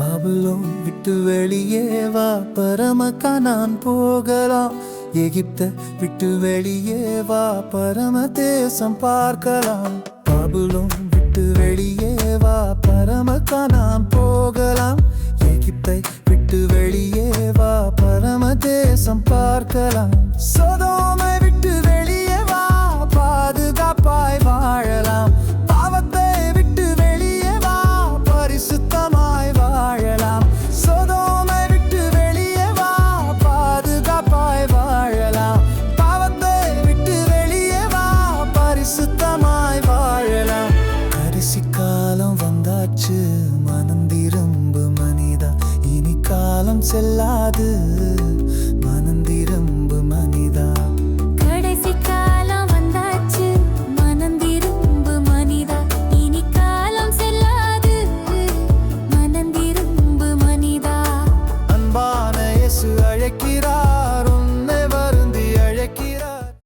பாபுலோம் விட்டு வெளியே வா பரமக்கா நான் போகலாம். எகிப்த விட்டு வெளியே வா பரம தேசம் பார்க்கலாம். பாபுலோம் விட்டு வெளியே வா பரமக்கா நான் போகலாம். எகிப்தை விட்டு வெளியே வா பரம தேசம் பார்க்கலாம். சதோ காலம் வந்தாச்சு மனந்திரும்பு மனிதா. இனி காலம் செல்லாது மனந்திரும்பு மனிதா. கடைசி காலம் வந்தாச்சு மனந்திரும்பு மனிதா. இனி காலம் செல்லாது மனந்திரும்பு மனிதா. அன்பான இயேசு அழைக்கிறார்.